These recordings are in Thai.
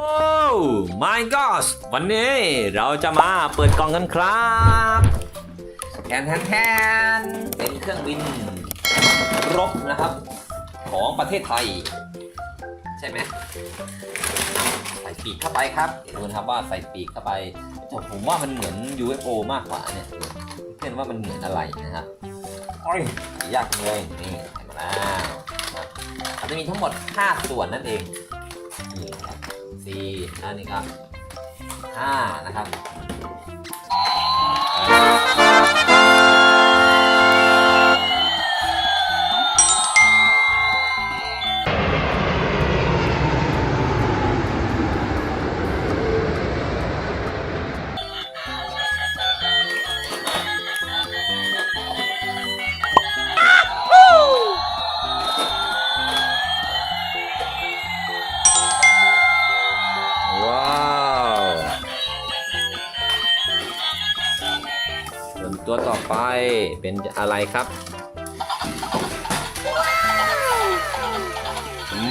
โอ้ my gosh วันนี้เราจะมาเปิดกล่องกันครับแทนแทนแทนเป็นเครื่องบินรบนะครับ ของประเทศไทย ใช่ไหมใส่ปีกเข้าไปครับดูนะครับว่าใส่ปีกเข้าไปแต่ผมว่ามันเหมือน UFO มากกว่าเนี่ยเห็นว่ามันเหมือนอะไรนะครับโอ้ยยากจังเลยนี่ใส่มาแล้วครับมันจะมีทั้งหมด 5 ส่วนนั่นเองนี่ครับสี่ อันนี้ก็ห้านะครับ ส่วนตัวต่อไปเป็นอะไรครับ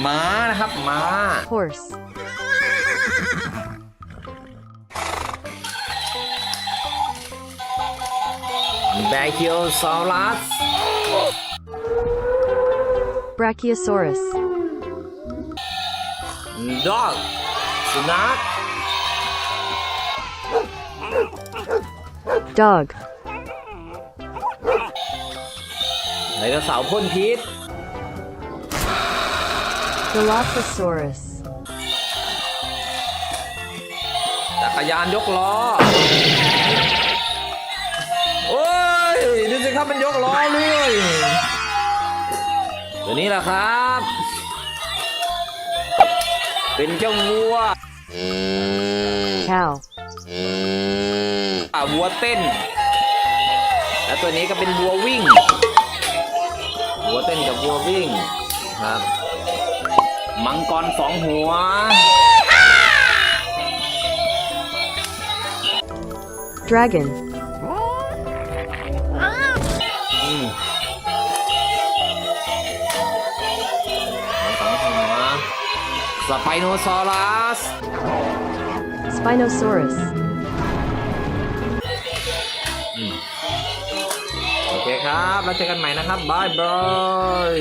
ม้านะครับม้า horse, Brachiosaurus brachiosaurus, dog สุนัข dog, ดโนเสาร์พ่นพิษ dilophosaurus, จักรยานยกล้อ โอ้ยดูสิครับมันยกล้อเลยตัวนี้แหละครับ เป็นเจ้าวัว cow, อ่าวัวเต้น แล้วตัวนี้ก็เป็นวัววิ่ง วัวเต้นกับวัววิ่งครับ มังกรสองหัว dragon, อืมมังกรสองหัวสไปโนซอรัส spinosaurus. เคครับ แล้วเจอกันใหม่นะครับบายบาย